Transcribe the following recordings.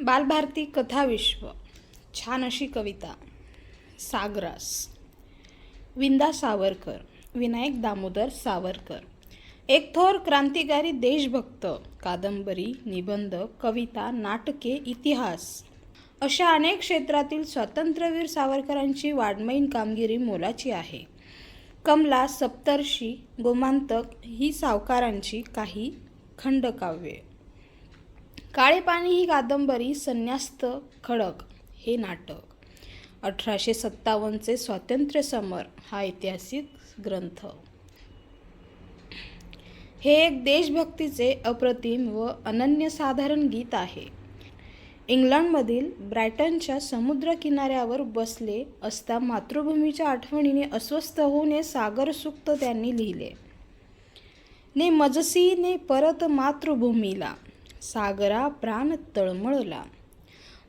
बालभारती कथाविश्व छान अशी कविता. सागरास. विंदा सावरकर. विनायक दामोदर सावरकर. एक थोर क्रांतिकारी देशभक्त कादंबरी निबंध कविता नाटके इतिहास. अशा अनेक क्षेत्रातील स्वातंत्र्यवीर सावरकरांची वाड्मयीन कामगिरी मोलाची आहे. कमला सप्तर्षी गोमांतक ही सावकारांची काही खंडकाव्ये. काळे पाणी ही कादंबरी संन्यास्त खडक हे नाटक. अठराशे सत्तावन्नचे स्वातंत्र्य समर हा ऐतिहासिक ग्रंथ. हे एक देशभक्तीचे अप्रतिम व अनन्यसाधारण गीत आहे. इंग्लंडमधील ब्रायटनच्या समुद्रकिनाऱ्यावर बसले असता मातृभूमीच्या आठवणीने अस्वस्थ होऊन हे सागरसुक्त त्यांनी लिहिले. ने मजसी ने परत मातृभूमीला. सागरा प्राण तळमळला.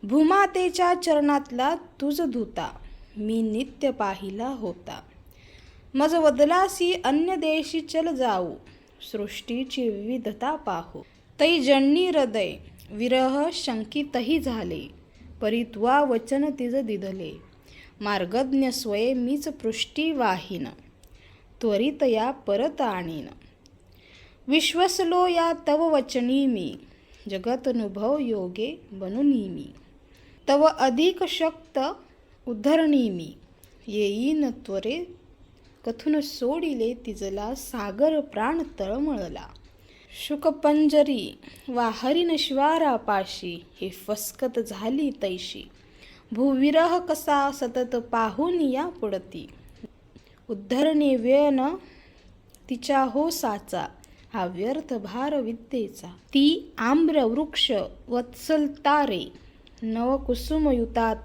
भूमातेच्या चरणातला तुझ धुता मी नित्य पाहिला होता. मज वदलासी अन्य देशी चल जाऊ सृष्टीची विविधता पाहू. तै जन्नी हृदय विरह शंकितही झाले परित्वा वचन तिज दिधले. मार्गज्ञ स्वये मीच पृष्टी वाहीन त्वरित या परत आणीन. विश्वसलो या तव वचनी मी जगतनुभव योगे बनुनी मी तव अधिक शक्त उद्धरणीमी येईन त्वरे कथून सोडिले तिजला सागर प्राण तळमळला शुकपंजरी वा हरिनश्वारापाशी हे फसकत झाली तैशी। भूविरह कसा सतत पाहून या पुढती। उद्धरणे वेळ न तिच्या हो साचा हा व्यर्थ भार विद्येचा ती आम्र वृक्ष वत्सलतारे नव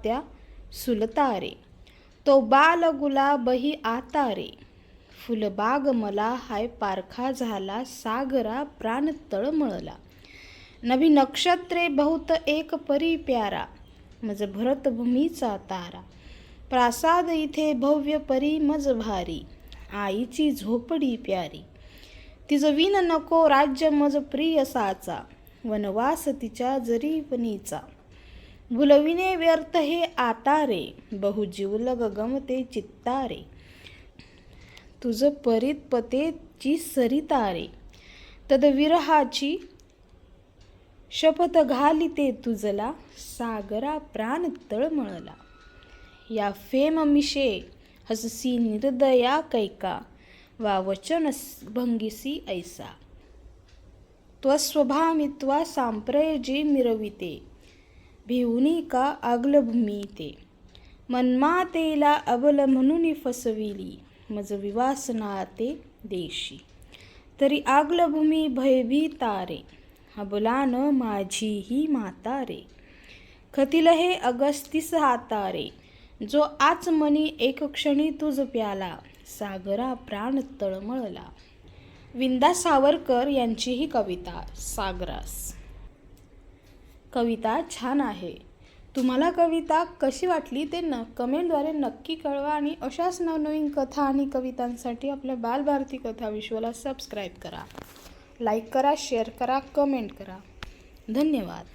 त्या सुलतारे. तो बाल गुलाबही आतारे. फुलबाग मला हाय पारखा झाला सागरा प्राण तळमळला. नवी नक्षत्रे बहुत एक परी प्यारा मज भरतभूमीचा तारा. प्रासाद इथे भव्य परी मज भारी आईची झोपडी प्यारी. तिचं विन नको राज्य मज प्रिय साचा वनवास तिच्या जरीपणीचा भुलविने व्यर्थ हे आतारे बहुजीवलग गमते चित्तारे. तुझ परीत पतेची सरितारे तदविरहाची शपथ घाली ते तुझला सागरा प्राण तळमळला या फेम मिशे हससी निर्दया कैका. वा वचन भंगिसी ऐसा त्वस्वभामित्वा सांप्रयजी मिरविते भिवनी का आगलभूमी ते मन्मातेला अबल म्हणून फसविली मज विवासना ते देशी। तरी आगलभूमी भयभीतारे अबलान माझी ही म्हातारे खतील हे अगस्तीस हातारे जो आज मनी एक क्षणी तुझ प्याला सागरा प्राण तळमळला. विंदा सावरकर यांची ही कविता सागरास. कविता छान आहे. तुम्हाला कविता कशी वाटली ते न कमेंटद्वारे नक्की कळवा आणि अशाच नवनवीन कथा आणि कवितांसाठी आपल्या बालभारती कथा विश्वला सबस्क्राईब करा. लाईक करा शेअर करा कमेंट करा. धन्यवाद.